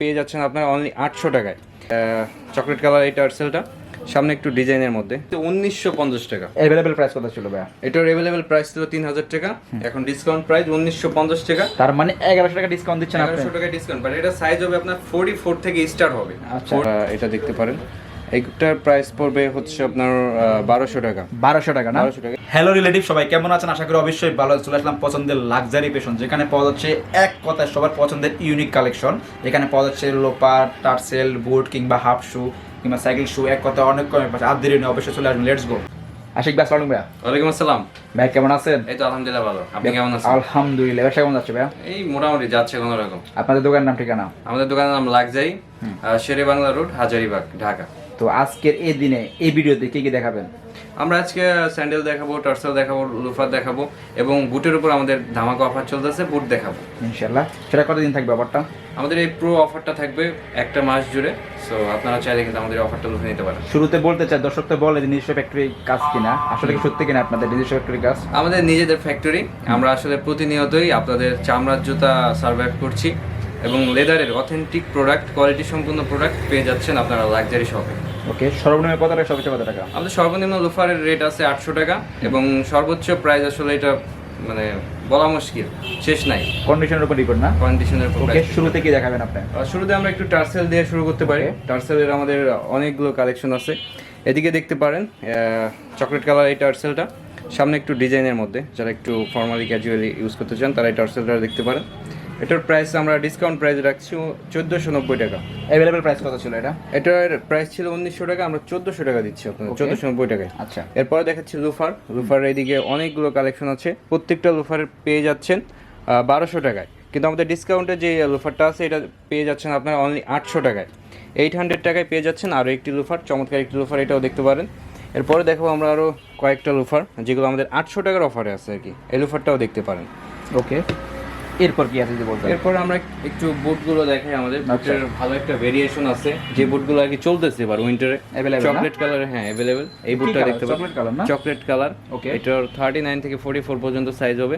পেয়ে যাচ্ছেন আপনার অনলি আটশো টাকায়। চকলেট কালার এই টার্সেলটা সামনে একটু ডিজাইনের মধ্যে। উনিশশো পঞ্চাশ টাকা। অ্যাভেলেবেল প্রাইস কথা ছিল ভাইয়া? এটার অ্যাভেলেবেল প্রাইস ছিল তিন হাজার টাকা। এখন ডিসকাউন্ট প্রাইস উনিশশো পঞ্চাশ টাকা। তার মানে এগারোশো টাকা ডিসকাউন্ট দিচ্ছেন এগারোশো টাকা ডিসকাউন্ট বাট এটা সাইজ হবে আপনার ফোর্টি ফোর থেকে স্টার্ট হবে। আচ্ছা। এটা দেখতে পারেন। এইটার প্রাইস পড়বে হচ্ছে আপনার বারোশো টাকা। বারোশো টাকা না? বারোশো টাকা। হ্যালো রিলেটিভ সবাই কেমন আছেন? আশা করি অবশ্যই ভালো চলে আসলাম পছন্দের লাক্সারি পেশন যেখানে পাওয়া যাচ্ছে এক কথায় সবার পছন্দের ইউনিক কালেকশন এখানে পাওয়া যাচ্ছে লোপার টার্সেল বুট কিংবা হাফ শু কিংবা সাইকেল শু এক কথা অনেক কমে পাচ্ছে। আর দেরি নেই অবশ্যই চলে আসবেন। লেটস গো আশিক ভাই সালাম ভাইয়া। ওয়ালাইকুম আসসালাম। ভাই কেমন আছেন? এই তো আলহামদুলিল্লাহ ভালো। আপনি কেমন আছেন? আলহামদুলিল্লাহ। ব্যবসা কেমন যাচ্ছে ভাইয়া? এই মোটামুটি যাচ্ছে কোনো রকম আপনাদের দোকানের নাম ঠিকানা? আমাদের দোকানের নাম লাক্সারি শেরে বাংলা রোড হাজারিবাগ ঢাকা। তো আজকের এই দিনে এই ভিডিওতে কি কি দেখাবেন? আমরা আজকে স্যান্ডেল দেখাবো টার্সেল দেখাবো লুফার দেখাবো এবং বুটের উপর আমাদের ধামাকা অফার চলতেছে বুট দেখাবো। ইনশাল্লাহ সেটা কতদিন থাকবে ব্যাপারটা আমাদের এই প্রো অফারটা থাকবে একটা মাস জুড়ে সো আপনারা চাইলে কিন্তু আমাদের অফারটা লুফে নিতে পারেন। শুরুতে বলতে চাই দর্শক তো বলে যে নিজস্ব ফ্যাক্টরি কাজ কিনা আসলে কি সত্যি কিনা আপনাদের নিজস্ব ফ্যাক্টরি কাজ? আমাদের নিজেদের ফ্যাক্টরি আমরা আসলে প্রতিনিয়তই আপনাদের চামড়ার জুতা সার্ভাইভ করছি এবং লেদারের অথেন্টিক প্রোডাক্ট কোয়ালিটি সম্পূর্ণ প্রোডাক্ট পেয়ে যাচ্ছেন আপনারা লাক্সারি শপে ওকে সর্বনিম্ন কত টাকা সর্বোচ্চ কত টাকা? আমাদের সর্বনিম্ন লোফারের রেট আছে আটশো টাকা এবং সর্বোচ্চ প্রাইস আসলে এটা মানে বলা মুশকিল শেষ নাই। কন্ডিশনের উপর ডিপেন্ড না? কন্ডিশনের উপর ওকে শুরুতে কি দেখাবেন আপনি? শুরুতে আমরা একটু টার্সেল দিয়ে শুরু করতে পারি। টার্সেলের আমাদের অনেকগুলো কালেকশন আছে। এদিকে দেখতে পারেন চকলেট কালার এই টার্সেলটা। সামনে একটু ডিজাইনের মধ্যে যারা একটু ফর্মালি ক্যাজুয়ালি ইউজ করতে চান তারা এই টার্সেলটা দেখতে পারেন। এটার প্রাইস আমরা ডিসকাউন্ট প্রাইস রাখছি চোদ্দোশো নব্বই টাকা। অ্যাভেলেবেল প্রাইস কত ছিল এটা? এটার প্রাইস ছিল উনিশশো টাকা আমরা চোদ্দোশো টাকা দিচ্ছি আপনাদের. চোদ্দোশো নব্বই টাকায়। আচ্ছা। এরপরে দেখাচ্ছি লুফার লুফার এদিকে অনেকগুলো কালেকশন আছে প্রত্যেকটা লুফার পেয়ে যাচ্ছেন বারোশো টাকায়। কিন্তু আমাদের ডিসকাউন্টে যে লুফারটা আছে এটা পেয়ে যাচ্ছেন আপনারা অনলি আটশো টাকায়। এইট হান্ড্রেড টাকায় পেয়ে যাচ্ছেন আরও একটি লুফার চমৎকার একটি লুফার এটাও দেখতে পারেন। এরপরে দেখো আমরা আরও কয়েকটা লুফার যেগুলো আমাদের আটশো টাকার অফারে আছে আর কি। এই লুফারটাও দেখতে পারেন। ওকে এরপর কি আছে যদি বলতে এরপর আমরা একটু বুটগুলো দেখাই আমাদের বুটের ভালো একটা ভেরিয়েশন আছে। যে বুটগুলো আর কি চলতেছে এবার উইন্টারে अवेलेबल চকলেট কালার হ্যাঁ अवेलेबल এই বুটটা? দেখতে পাচ্ছেন। চকলেট কালার না? চকলেট কালার ওকে এটার থার্টি নাইন থেকে ফোর্টি ফোর পর্যন্ত সাইজ হবে।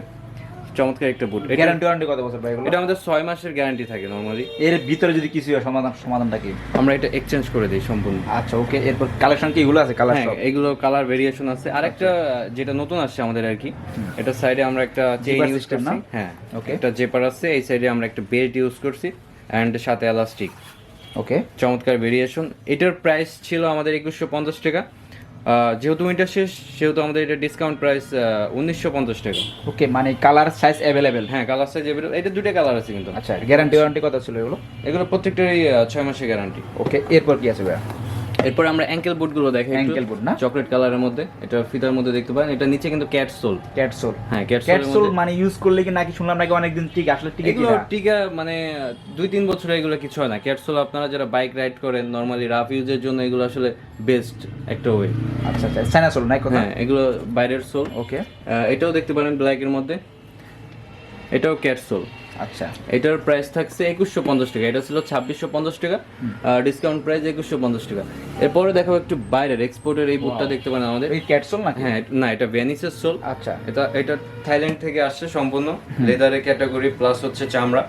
চমৎকার একটা বুট গ্যারান্টি ওয়ারেন্টি কত বছর ভাই এটা আমাদের ছয় মাসের গ্যারান্টি থাকে নর্মালি এর ভিতরে যদি কিছু হয় সমাধান সমাধানটা কি? আমরা এটা এক্সচেঞ্জ করে দিই সম্পূর্ণ। আচ্ছা ওকে এরপর কালেকশন কি? এগুলো আছে কালার হ্যাঁ সব? এগুলো কালার ভেরিয়েশন আছে। আরেকটা যেটা নতুন আসছে আমাদের আর কি এটা সাইডে আমরা একটা চেইন ইউজ করছি। হ্যাঁ Okay. একটা জেপার আছে এই সাইডে আমরা একটা বেল্ট ইউজ করছি অ্যান্ড সাথে এলাস্টিক ওকে চমৎকার ভেরিয়েশন এটার প্রাইস ছিল আমাদের একুশশো পঞ্চাশ টাকা। যেহেতু উইন্টার শেষ সেহেতু আমাদের এটা ডিসকাউন্ট প্রাইস উনিশশো পঞ্চাশ টাকা। ওকে মানে কালার সাইজ অ্যাভেলেবেল হ্যাঁ কালার সাইজ অ্যাভেলেবেল এটা দুটো কালার আছে কিন্তু। আচ্ছা গ্যারান্টি ওয়ারেন্টি কত ছিল এগুলো? এগুলো প্রত্যেকটারই ছয় মাসের গ্যারান্টি ওকে এরপর কি আছে ভাই এরপর আমরা অ্যাঙ্কেল বুটগুলো দেখাই Ankle boot না? চকলেট কালারের মধ্যে। এটা ফিতার মধ্যে দেখতে পারেন। এটা নিচে কিন্তু ক্যাট সোল ক্যাটসোল হ্যাঁ ক্যাট ক্যাটসোল মানে ইউজ করলে কি নাকি শুনলাম নাকি অনেকদিন ঠিক আসলে ঠিক এগুলো টিকা মানে দুই তিন বছর এগুলো কিছু হয় না। ক্যাটসোল আপনারা যারা বাইক রাইড করেন নরমালি রাফ ইউজের জন্য এগুলো আসলে বেস্ট একটা ওয়ে আচ্ছা আচ্ছা সাইনাসোল নাই কথা? হ্যাঁ এগুলো বাইরের সোল ওকে এটাও দেখতে পারেন ব্ল্যাকের মধ্যে। এটাও ক্যাট সোল আচ্ছা। এটার প্রাইস থাকছে একুশশো পঞ্চাশ টাকা। এটা ছিল ছাব্বিশশো পঞ্চাশ টাকা। ডিসকাউন্ট প্রাইস একুশশো পঞ্চাশ টাকা। এরপরে দেখাবো একটু বাইরের এক্সপোর্টের এই বুটটা দেখতে পারেন আমাদের। এই ক্যাটসোল না হ্যাঁ না এটা ভেনিসের সোল আচ্ছা। এটা এটা থাইল্যান্ড থেকে আসছে সম্পূর্ণ। লেদারের ক্যাটাগরি প্লাস হচ্ছে চামড়া।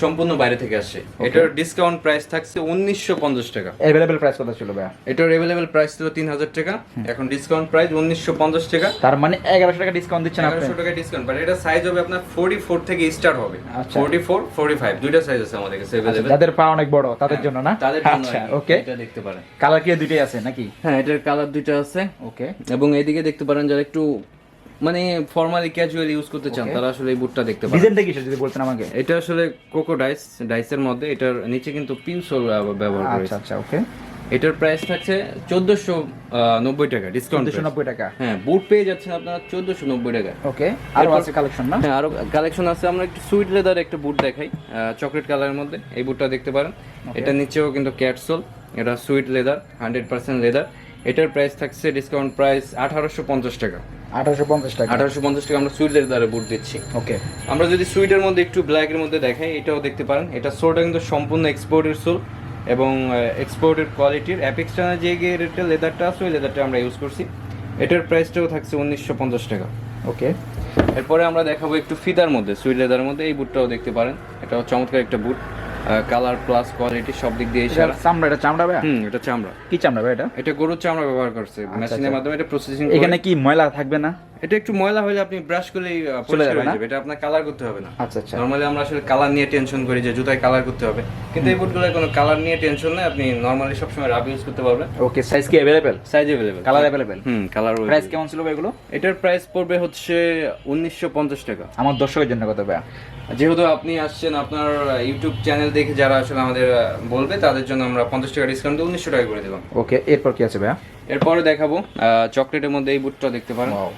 সম্পূর্ণ বাইরে থেকে আসছে। এটার ডিসকাউন্ট প্রাইস থাকছে উনিশশো পঞ্চাশ টাকা। অ্যাভেলেবল প্রাইস কত ছিল ভাই এটার অ্যাভেলেবেল প্রাইস ছিল তিন হাজার টাকা এখন ডিসকাউন্ট প্রাইস উনিশশো পঞ্চাশ টাকা। তার মানে এগারোশো টাকা ডিসকাউন্ট দিচ্ছেন আপনি? এগারোশো টাকা ডিসকাউন্ট বাট এটা সাইজ হবে আপনার ফোর্টি ফোর থেকে স্টার্ট হবে। আচ্ছা। ফোর্টি ফোর ফোর্টি ফাইভ দুইটা সাইজ আছে আমাদের কাছে আচ্ছা, অ্যাভেলেবেল যাদের পা অনেক বড় তাদের জন্য না? তাদের জন্য আচ্ছা ওকে এটা দেখতে পারেন। কালার কি দুইটাই আছে নাকি? হ্যাঁ এটার কালার দুইটা আছে। ওকে এবং এইদিকে দেখতে পারেন যারা একটু মানে ফর্মালি ক্যাজুয়াল ইউজ করতে চান তারা আসলে এই বুটটা দেখতে পারেন। ডিজাইনটা কিসের যদি বলতেন আমাকে? এটা আসলে কোকো ডাইস ডাইসের মধ্যে এটার নিচে কিন্তু পিউ সোল ব্যবহার আচ্ছা করেছে। আচ্ছা ওকে এটার প্রাইস থাকছে চোদ্দশো নব্বই টাকা ডিসকাউন্ট নব্বই টাকা। হ্যাঁ বুট পেয়ে যাচ্ছেন আপনার চোদ্দশো নব্বই টাকা। ওকে আরও আছে কালেকশন না? হ্যাঁ আরও কালেকশন আছে। আমরা একটু সুইট লেদার একটা বুট দেখাই চকলেট কালারের মধ্যে। এই বুটটা দেখতে পারেন। এটা নিচেও কিন্তু ক্যাটসোল এটা suede leather hundred percent leather এটার প্রাইস থাকছে ডিসকাউন্ট প্রাইস আঠারোশো পঞ্চাশ টাকা। আঠারোশো পঞ্চাশ টাকা। আঠারোশো পঞ্চাশ টাকা আমরা সুইট লেদারে বুট দিচ্ছি। ওকে। আমরা যদি সুইটের মধ্যে একটু ব্ল্যাকের মধ্যে দেখাই এটাও দেখতে পারেন। এটা সোলটা কিন্তু সম্পূর্ণ এক্সপোর্টের সোল এবং এক্সপোর্টের কোয়ালিটির অ্যাপিক্সটানের যে রেটটা লেদারটা আছে ওই লেদারটা আমরা ইউজ করছি। এটার প্রাইসটাও থাকছে উনিশশো পঞ্চাশ টাকা। ওকে। এরপরে আমরা দেখাবো একটু ফিদার মধ্যে সুইট লেদারের মধ্যে। এই বুটটাও দেখতে পারেন। এটাও চমৎকার একটা বুট কালার প্লাস কোয়ালিটি সব দিক দিয়ে এটা সেরা। চামড়া এটা চামড়া ভাই হুম এটা চামড়া। কি চামড়া ভাই এটা? এটা গরুর চামড়া ব্যবহার করছে। মেশিনের মাধ্যমে এটা প্রসেসিং এখানে কি ময়লা থাকবে না? এটা একটু ময়লা হলে আপনি ব্রাশ করলেই পরিষ্কার হয়ে? যাবে। এটা আপনার কালার করতে হবে না। আচ্ছা আচ্ছা। নরমালি আমরা আসলে কালার নিয়ে টেনশন করি যে জুতায় কালার করতে হবে। কিন্তু এই বুটগুলো কোনো কালার নিয়ে টেনশন নেই আপনি নরমালি সবসময় রাব ইউজ করতে পারবেন। ওকে সাইজ কি available size available colour available hmm colour price কেমন ছিল ভাই এগুলো? এটার প্রাইস পড়বে হচ্ছে উনিশশো পঞ্চাশ টাকা। আমার দর্শকের জন্য কত ভাই যেহেতু আপনি আসছেন আপনার ইউটিউব চ্যানেল দেখে যারা আসলে আমাদের বলবে তাদের জন্য আমরা পঞ্চাশ টাকা ডিসকাউন্ট দিয়ে উনিশশো টাকা করে দিলাম ওকে এরপর কি আছে ভাইয়া? এরপরে দেখাবো চকলেটের মধ্যে এই বুটটা দেখতে পারেন। ওয়াও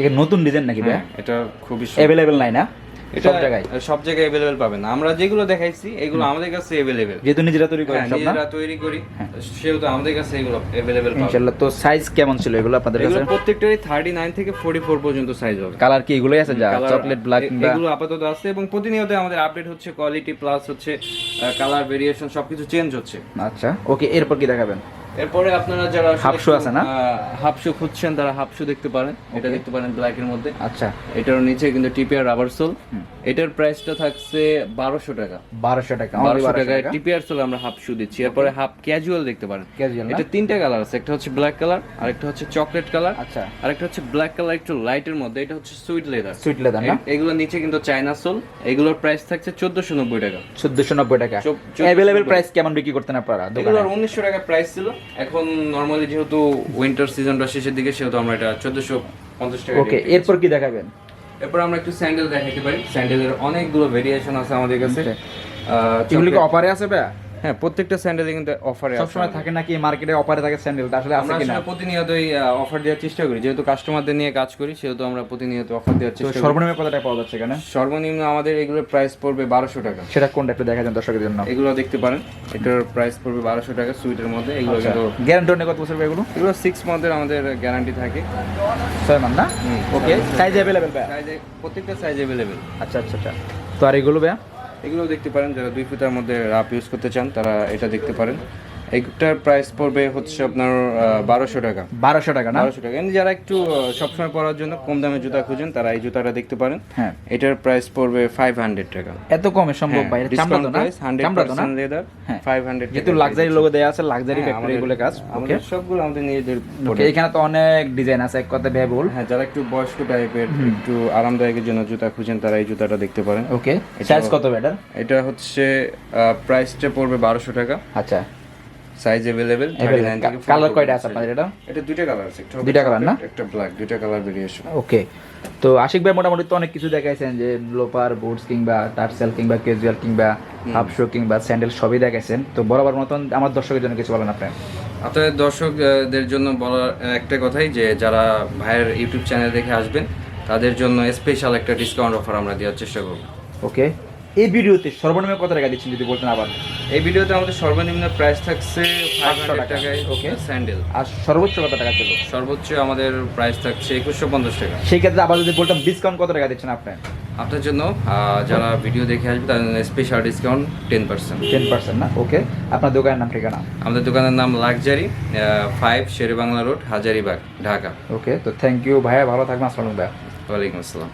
এটা নতুন ডিজাইন নাকি ভাইয়া হ্যাঁ, এটা খুবই। অ্যাভেলেবেল নাই না? সব জায়গায়? সব জায়গায় অ্যাভেলেবেল পাবেন। আমরা যেগুলো দেখাইছি এগুলো আমাদের কাছে অ্যাভেলেবেল যেহেতু নিজেরা তৈরি করেন সব না? নিজেরা তৈরি করি সেহেতু আমাদের কাছে এগুলো অ্যাভেলেবেল পাবেন ইনশাআল্লাহ তো সাইজ কেমন ছিল এগুলো আপনাদের কাছে? প্রত্যেকটারই থার্টি নাইন থেকে ফোর্টি ফোর পর্যন্ত সাইজ হবে। কালার কি এগুলোই আছে যা চকলেট ব্ল্যাক এগুলো আপাতত আছে এবং প্রতিনিয়ত আমাদের আপডেট হচ্ছে কোয়ালিটি প্লাস হচ্ছে কালার ভেরিয়েশন সবকিছু চেঞ্জ হচ্ছে। আচ্ছা ওকে এরপর কি দেখাবেন? এরপরে আপনারা যারা আসলে হাফ শু একটু, আছে না? আহ, হাফ শু খুঁজছেন তারা হাফ শু দেখতে পারেন। এটা দেখতে পারেন ব্ল্যাক এর মধ্যে। আচ্ছা। এটার নিচে কিন্তু টিপিআর রাবার সোল এটার প্রাইসটা থাকছে বারোশো টাকা। বারোশো টাকা বারোশো টাকায় টিপিআর সোল আমরা হাফ শু দিচ্ছি। এরপরে হাফ ক্যাজুয়াল দেখতে পারেন। ক্যাজুয়াল এটা তিনটা কালার আছে। একটা হচ্ছে ব্ল্যাক কালার আরেকটা হচ্ছে চকলেট কালার আচ্ছা। আরেকটা হচ্ছে ব্ল্যাক কালার একটু লাইটের মধ্যে। এটা হচ্ছে সুইট লেদার সুইট লেদার না? এগুলোর নিচে কিন্তু চাইনা সোল এগুলোর প্রাইস থাকছে চোদ্দশো নব্বই টাকা। চোদ্দশো নব্বই টাকা। অ্যাভেলেবেল প্রাইস কেমন বিক্রি করতেন আপনারা এগুলোর উনিশশো টাকা প্রাইস ছিল। এখন নরমালি যেহেতু উইন্টার সিজনটা শেষের দিকে সেহেতু আমরা এটা চোদ্দশো পঞ্চাশ টাকা ওকে এরপর কি দেখাবেন? এরপর আমরা একটু স্যান্ডেল দেখাতে পারি। স্যান্ডেলের অনেকগুলো ভেরিয়েশন আছে আমাদের কাছে। কি অফারে আছে ভাইয়া? হ্যাঁ প্রত্যেকটা স্যান্ডেলে কিন্তু অফারে আছে। সবসময় থাকে নাকি মার্কেটে অফারে থাকে স্যান্ডেলটা আসলে আছে আমরা কিনা? আসলে প্রতিনিয়তই অফার দেওয়ার চেষ্টা করি। যেহেতু কাস্টমারদের নিয়ে কাজ করি সেহেতু আমরা প্রতিনিয়ত অফার দেওয়ার চেষ্টা করি। সর্বনিম্ন কত টাকা পাওয়া যাচ্ছে এখানে? সর্বনিম্ন আমাদের এগুলোর প্রাইস পড়বে বারোশো টাকা। সেটা কোনটা একটু দেখা যান দর্শকের জন্য। এগুলো দেখতে পারেন। এটার প্রাইস পড়বে বারোশো টাকা সুইটের মধ্যে। এগুলো আচ্ছা। কিন্তু গ্যারান্টি অনেক কত বছর এগুলো? এগুলো সিক্স মান্থের আমাদের গ্যারান্টি থাকে। ছয় মান না? ওকে সাইজ অ্যাভেলেবেল প্রত্যেকটা সাইজ অ্যাভেলেবেল আচ্ছা আচ্ছা আচ্ছা। তো আর এগুলো ভাইয়া? এগুলো দেখতে পারেন, যারা দুই ফিটার মধ্যে রাপ ইউজ করতে চান, তারা এটা দেখতে পারেন। এইটার প্রাইস পড়বে হচ্ছে আপনার বারোশো টাকা। বারোশো টাকা না? বারোশো টাকা। যারা একটু সবসময় পরার জন্য কম দামে জুতা খুঁজেন তারা এই জুতাটা দেখতে পারেন। হ্যাঁ। এটার প্রাইস পড়বে ফাইভ হান্ড্রেড টাকা। এত কমে সম্ভব ভাই চামড়া তো না? চামড়া তো না? লেদার হ্যাঁ। ফাইভ হান্ড্রেড যেহেতু লাক্সারি লোগো দেয়া আছে লাক্সারি ফ্যাক্টরি এগুলো কাজ ওকে আমাদের সবগুলো আমাদের নিজেদের ওকে এখানে তো অনেক ডিজাইন আছে এক কথা ব্যয়বহুল। হ্যাঁ যারা একটু বয়স্ক টাইপের একটু আরামদায়কের জন্য জুতা খুঁজেন তারা এই জুতাটা দেখতে পারেন। ওকে সাইজ কত বেটার এটা হচ্ছে প্রাইসটা পড়বে বারোশো টাকা। আচ্ছা। সাইজ অ্যাভেলেবেল কালার কয়টা আছে আপনাদের এটা এটা দুইটা কালার আছে দুইটা colour না? একটা ব্ল্যাক দুইটা কালার ভেরিয়েশন ওকে তো আশিক ভাই মোটামুটি তো অনেক কিছু দেখাইছেন যে লোপার বুটস কিংবা টার্সেল কিংবা ক্যাজুয়াল কিংবা হাফ শু কিংবা স্যান্ডেল সবই দেখাইছেন। তো বরাবর মতন আমার দর্শকের জন্য কিছু বলেন আপনি। আপনাদের দর্শকদের জন্য বলার একটা কথাই যে যারা ভাইয়ের ইউটিউব চ্যানেল দেখে আসবেন তাদের জন্য স্পেশাল একটা ডিসকাউন্ট অফার আমরা দেওয়ার চেষ্টা করব। ওকে এই ভিডিওতে সর্বনিম্ন কত টাকা দিচ্ছেন যদি বলতেন আবার? এই ভিডিওতে আমাদের সর্বনিম্ন প্রাইস থাকছে 500 টাকায় ওকে। স্যান্ডেল আর সর্বোচ্চ কত টাকা ছিল? সর্বোচ্চ আমাদের প্রাইস থাকছে একুশশো পঞ্চাশ টাকা। সেই ক্ষেত্রে আবার যদি বলতাম ডিসকাউন্ট কত টাকা দিচ্ছেন আপনি আপনার জন্য যারা ভিডিও দেখে আসবে তাদের special discount ten percent ten percent না? ওকে আপনার দোকানের নাম ঠিকানা? আমাদের দোকানের নাম luxury five Sher-e Bangla road Hazaribagh Dhaka. Okay তো থ্যাংক ইউ ভাইয়া। ভালো থাকবেন। আসসালাম ভাইয়া। ওয়ালাইকুম আসসালাম।